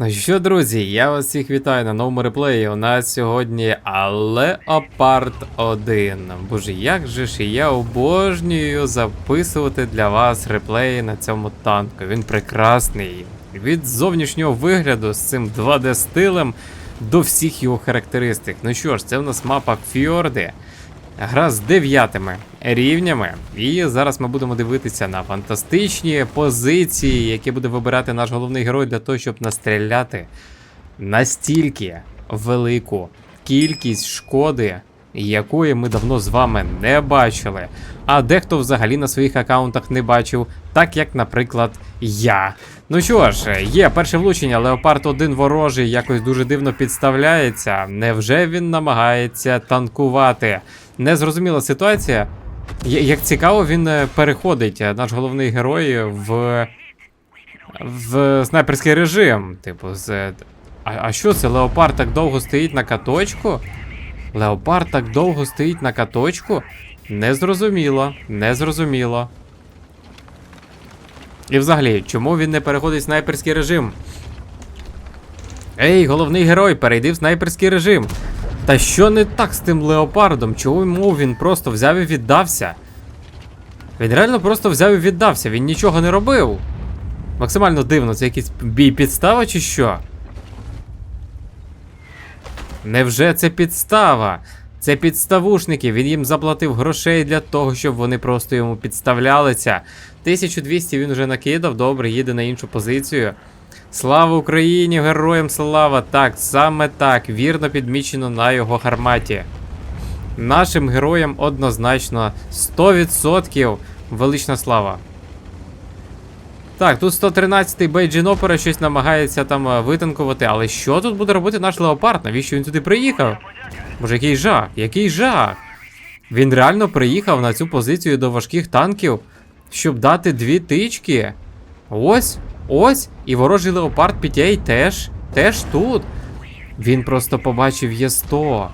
Ну що, друзі, я вас всіх вітаю на новому реплеї. У нас сьогодні Леопард 1. Боже, як же ж я обожнюю записувати для вас реплеї на цьому танку. Він прекрасний. Від зовнішнього вигляду з цим 2D стилем до всіх його характеристик. Ну що ж, це в нас мапа Фьорди. Гра з дев'ятими рівнями. І зараз ми будемо дивитися на фантастичні позиції, які буде вибирати наш головний герой для того, щоб настріляти настільки велику кількість шкоди, якої ми давно з вами не бачили. А дехто взагалі на своїх аккаунтах не бачив, так як, наприклад, я. Ну що ж, є перше влучення, Леопард 1 ворожий якось дуже дивно підставляється. Невже він намагається танкувати? Незрозуміла ситуація. Як цікаво, він е, переходить, е, наш головний герой, в. в снайперський режим. Типу, з. А, а що це? Леопард так довго стоїть на каточку? Леопард так довго стоїть на каточку? Незрозуміло, незрозуміло. І взагалі, чому він не переходить в снайперський режим? Ей, головний герой, перейди в снайперський режим. Та що не так з тим леопардом? Чому він просто взяв і віддався? Він реально просто взяв і віддався, він нічого не робив. Максимально дивно, це якийсь бій підстава чи що? Невже це підстава? Це підставушники, він їм заплатив грошей для того, щоб вони просто йому підставлялися. 1200 він вже накидав, добре, їде на іншу позицію. Слава Україні, героям слава! Так, саме так, вірно підмічено на його гарматі. Нашим героям однозначно 100% велична слава. Так, тут 113-й Бейджін Опера щось намагається там е, витанкувати, але що тут буде робити наш леопард? Навіщо він туди приїхав? Боже, який жах, який жах! Він реально приїхав на цю позицію до важких танків, щоб дати дві тички. Ось, ось, і ворожий леопард PTA теж, теж тут. Він просто побачив Є100.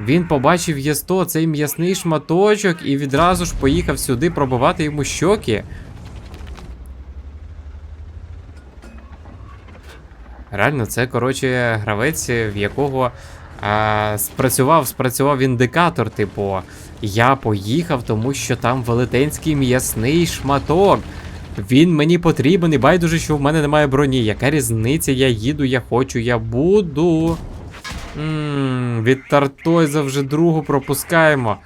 Він побачив Є100, цей м'ясний шматочок, і відразу ж поїхав сюди пробивати йому щоки. Реально, це, коротше, гравець, в якого а, спрацював, спрацював індикатор, типу, я поїхав, тому що там велетенський м'ясний шматок. Він мені потрібен і байдуже, що в мене немає броні. Яка різниця? Я їду, я хочу, я буду. Ммм, від Тартойза вже другу пропускаємо.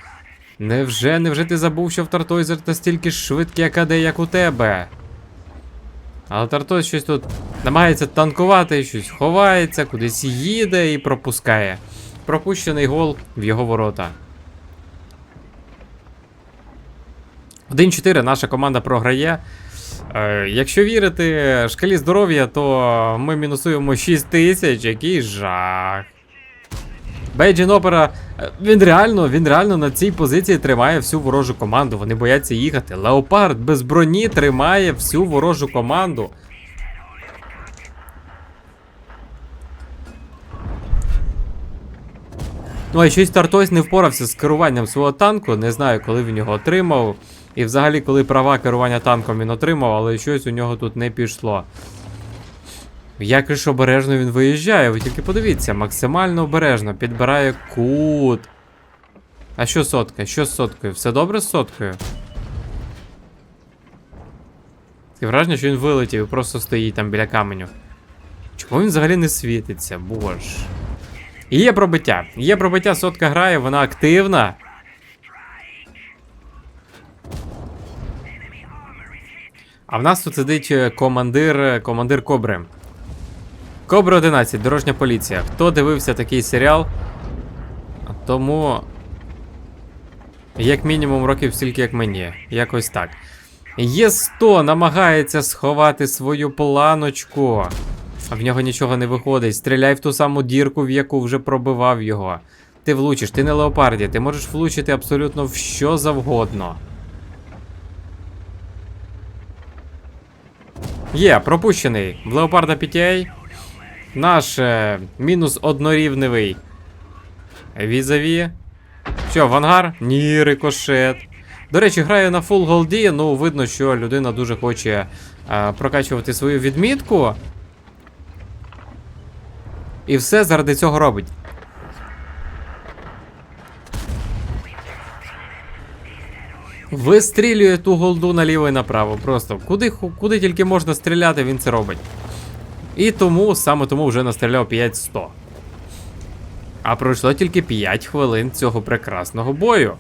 Невже, невже ти забув, що в Тартойзер настільки швидкий АКД, як у тебе? Але Тартойз щось тут намагається танкувати, щось ховається, кудись їде і пропускає. Пропущений гол в його ворота. 1-4 наша команда програє. Е, якщо вірити шкалі здоров'я, то ми мінусуємо 6 тисяч, який жах. Бейджін Опера, е, він реально, він реально на цій позиції тримає всю ворожу команду. Вони бояться їхати. Леопард без броні тримає всю ворожу команду. Ну, а щось Тартойс не впорався з керуванням свого танку. Не знаю, коли він його отримав. І взагалі, коли права керування танком він отримав, але щось у нього тут не пішло. Як ж обережно він виїжджає, ви тільки подивіться, максимально обережно, підбирає кут. А що сотка? Що з соткою? Все добре з соткою? Таке враження, що він вилетів і просто стоїть там біля каменю. Чому він взагалі не світиться? Боже. Є пробиття. Є пробиття, сотка грає, вона активна. А в нас тут сидить е, командир, е, командир Кобри. Кобра 11, дорожня поліція. Хто дивився такий серіал? Тому. Як мінімум років стільки, як мені. Якось так. Є100 намагається сховати свою планочку. А в нього нічого не виходить. Стріляй в ту саму дірку, в яку вже пробивав його. Ти влучиш, ти не леопарді, ти можеш влучити абсолютно в що завгодно. Є, пропущений. В леопарда PTA. Наш е, мінус однорівневий. Візаві. Що, в ангар? Ні, рикошет. До речі, граю на фул голді, ну видно, що людина дуже хоче е, прокачувати свою відмітку. І все заради цього робить. Вистрілює ту голду наліво і направо. Просто куди, куди тільки можна стріляти, він це робить. І тому, саме тому вже настріляв 5-100. А пройшло тільки 5 хвилин цього прекрасного бою.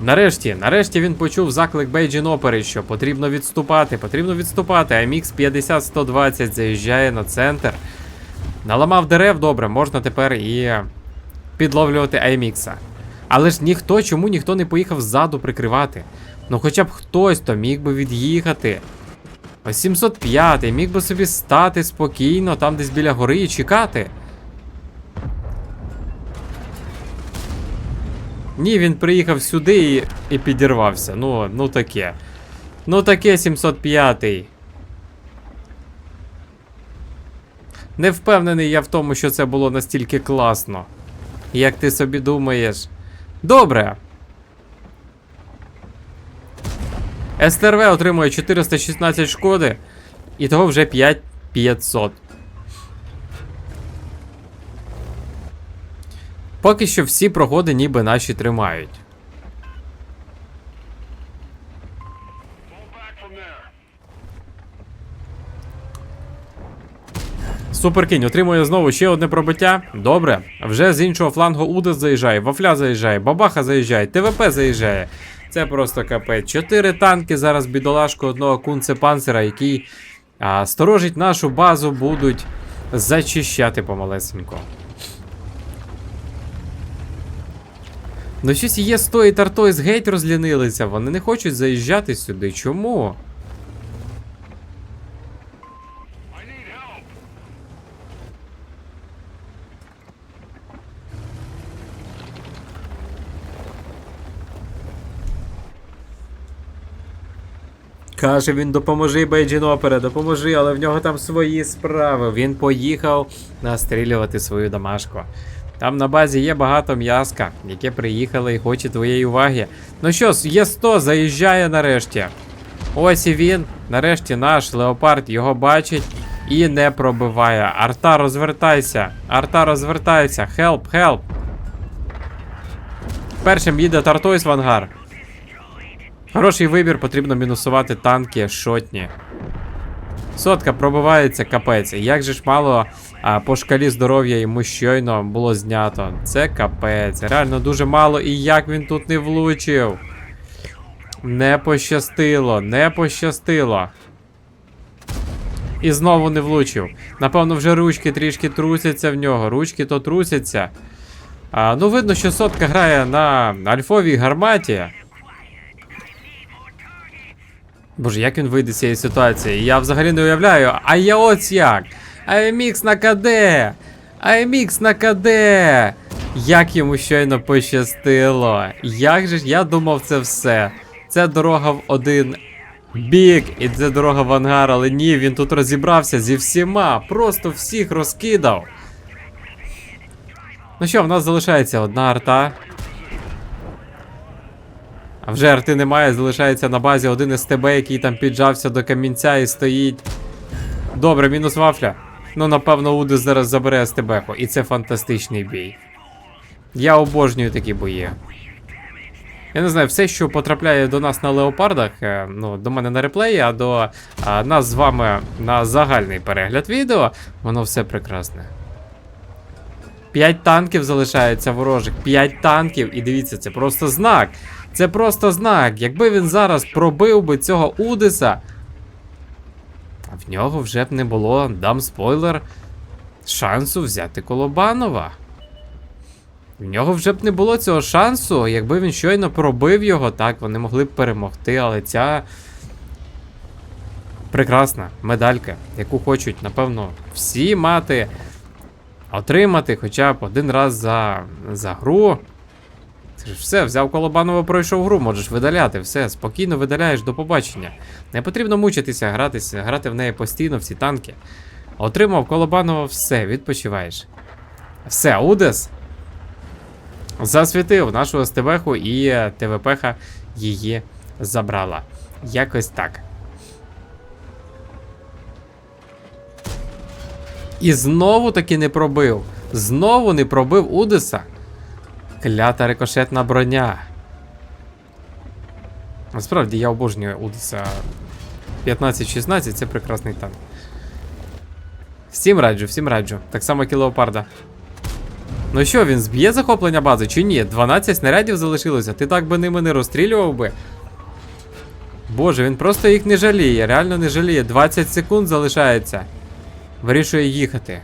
Нарешті, нарешті він почув заклик Бейджін Опери, що потрібно відступати, потрібно відступати. AMX 50-120 заїжджає на центр. Наламав дерев, добре, можна тепер і підловлювати AMX. Але ж ніхто, чому ніхто не поїхав ззаду прикривати? Ну хоча б хтось то міг би від'їхати. Ось 705 міг би собі стати спокійно там десь біля гори і чекати. Ні, він приїхав сюди і, і підірвався. Ну, ну таке. Ну таке 705. Не впевнений я в тому, що це було настільки класно. Як ти собі думаєш? Добре. СТРВ отримує 416 шкоди. І того вже 5500. Поки що всі прогоди ніби наші тримають. Суперкінь отримує знову ще одне пробиття. Добре. Вже з іншого флангу Удес заїжджає, Вафля заїжджає, Бабаха заїжджає, ТВП заїжджає. Це просто капець. Чотири танки зараз бідолашку одного кунце панцера, який а, сторожить нашу базу, будуть зачищати помалесенько. Ну щось є 100 і Тартойс геть розлінилися, вони не хочуть заїжджати сюди. Чому? Каже він, допоможи Байджінопере, допоможи, але в нього там свої справи. Він поїхав настрілювати свою домашку. Там на базі є багато м'яска, яке приїхало і хоче твоєї уваги. Ну що є 100, заїжджає нарешті. Ось і він. Нарешті наш леопард його бачить і не пробиває. Арта, розвертайся. Арта, розвертайся. Хелп, хелп. Першим їде Тартойс в ангар. Хороший вибір, потрібно мінусувати танки шотні. Сотка пробивається капець. Як же ж мало а, по шкалі здоров'я йому щойно було знято. Це капець. Реально дуже мало. І як він тут не влучив. Не пощастило, не пощастило. І знову не влучив. Напевно, вже ручки трішки трусяться в нього. Ручки то трусяться. А, ну, видно, що сотка грає на альфовій гарматі. Боже, як він вийде з цієї ситуації? Я взагалі не уявляю. А я ось як. AMX на КД. AMX на КД. Як йому щойно пощастило. Як же ж я думав це все. Це дорога в один бік, і це дорога в ангар, але ні, він тут розібрався зі всіма. Просто всіх розкидав. Ну що, в нас залишається одна арта. А вже арти немає, залишається на базі один СТБ, який там піджався до камінця і стоїть. Добре, мінус вафля. Ну, напевно, Удис зараз забере СТБ-ку. І це фантастичний бій. Я обожнюю такі бої. Я не знаю, все, що потрапляє до нас на леопардах, е, ну, до мене на реплеї, а до а, нас з вами на загальний перегляд відео, воно все прекрасне. П'ять танків залишається ворожих. П'ять танків. І дивіться, це просто знак. Це просто знак. Якби він зараз пробив би цього Удиса, в нього вже б не було, дам спойлер, шансу взяти Колобанова. В нього вже б не було цього шансу, якби він щойно пробив його, так, вони могли б перемогти, але ця прекрасна медалька, яку хочуть, напевно, всі мати, отримати хоча б один раз за, за гру. Все, взяв Колобанова, пройшов гру, можеш видаляти, все, спокійно видаляєш до побачення. Не потрібно мучитися, гратися, грати в неї постійно, в ці танки. Отримав Колобанова, все, відпочиваєш. Все, Удес засвітив нашу СТВ-ху і ТВП-ха її забрала. Якось так. І знову таки не пробив. Знову не пробив Удеса. Клята рикошетна броня. Насправді я обожнюю Удеса 15-16 це прекрасний танк. Всім раджу, всім раджу. Так само як і Леопарда. Ну що, він зб'є захоплення бази чи ні? 12 снарядів залишилося. Ти так би ними не розстрілював би. Боже, він просто їх не жаліє, реально не жаліє. 20 секунд залишається. Вирішує їхати.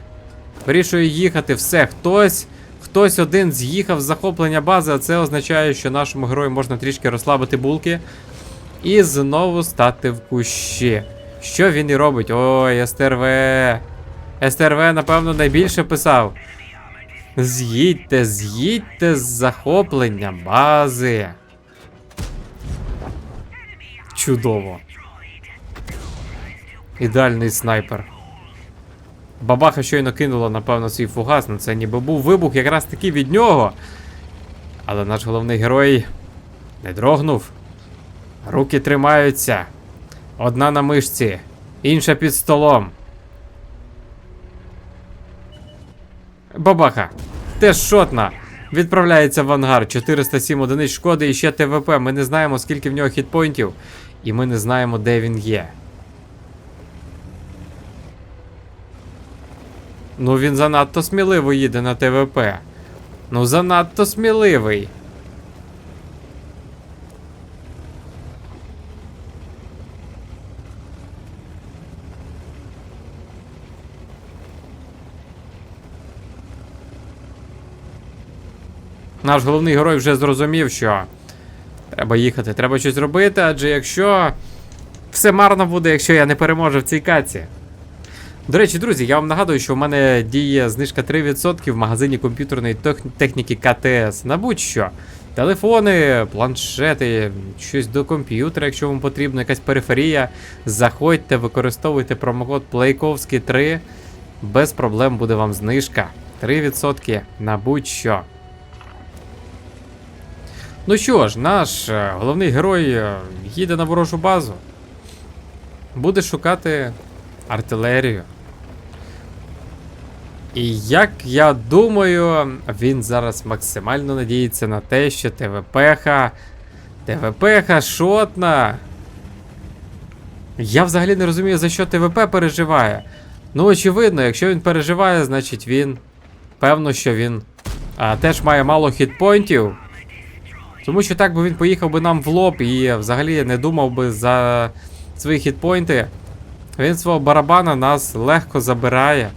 Вирішує їхати. Все, хтось. Хтось один з'їхав з захоплення бази, а це означає, що нашому герою можна трішки розслабити булки. І знову стати в кущі. Що він і робить? Ой, СТРВ. СТРВ, напевно, найбільше писав. З'їдьте, з'їдьте з захоплення бази. Чудово. Ідеальний снайпер. Бабаха щойно кинула, напевно, свій фугас, ну це ніби був вибух якраз таки від нього. Але наш головний герой не дрогнув. Руки тримаються. Одна на мишці, інша під столом. Бабаха, теж шотна. Відправляється в ангар. 407 одиниць шкоди і ще ТВП. Ми не знаємо, скільки в нього хітпоінтів, і ми не знаємо, де він є. Ну він занадто сміливо їде на ТВП. Ну занадто сміливий. Наш головний герой вже зрозумів, що треба їхати, треба щось робити, адже якщо все марно буде, якщо я не переможу в цій каці. До речі, друзі, я вам нагадую, що в мене діє знижка 3% в магазині комп'ютерної техніки КТС на будь-що. Телефони, планшети, щось до комп'ютера, якщо вам потрібно, якась периферія. Заходьте, використовуйте промокод Плейковський 3. Без проблем буде вам знижка. 3% на будь-що. Ну що ж, наш е, головний герой е, їде на ворожу базу. Буде шукати артилерію. І як я думаю, він зараз максимально надіється на те, що ТВПха. ТВПха шотна. Я взагалі не розумію, за що ТВП переживає. Ну, очевидно, якщо він переживає, значить він. Певно, що він а, теж має мало хітпойнтів. Тому що так би він поїхав би нам в лоб і взагалі не думав би за свої хітпойнти. Він свого барабана нас легко забирає.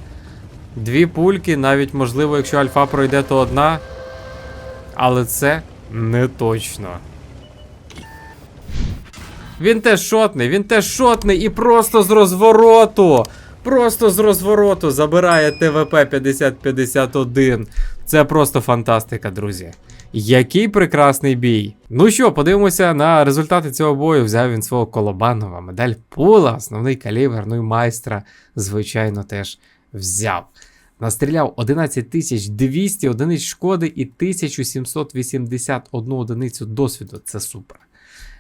Дві пульки, навіть можливо, якщо альфа пройде, то одна. Але це не точно. Він теж шотний, він теж шотний і просто з розвороту. Просто з розвороту забирає ТВП 5051. Це просто фантастика, друзі. Який прекрасний бій. Ну що, подивимося на результати цього бою. Взяв він свого Колобанова, медаль пула, основний калібр, ну і майстра, звичайно, теж взяв. Настріляв 11200 одиниць шкоди і 1781 одиницю досвіду. Це супер.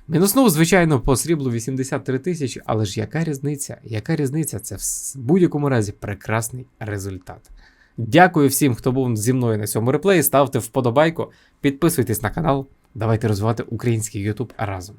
Мінуснув, звичайно, по сріблу 83 тисячі, але ж яка різниця? Яка різниця? Це в будь-якому разі прекрасний результат. Дякую всім, хто був зі мною на цьому реплеї. Ставте вподобайку, підписуйтесь на канал. Давайте розвивати український YouTube разом.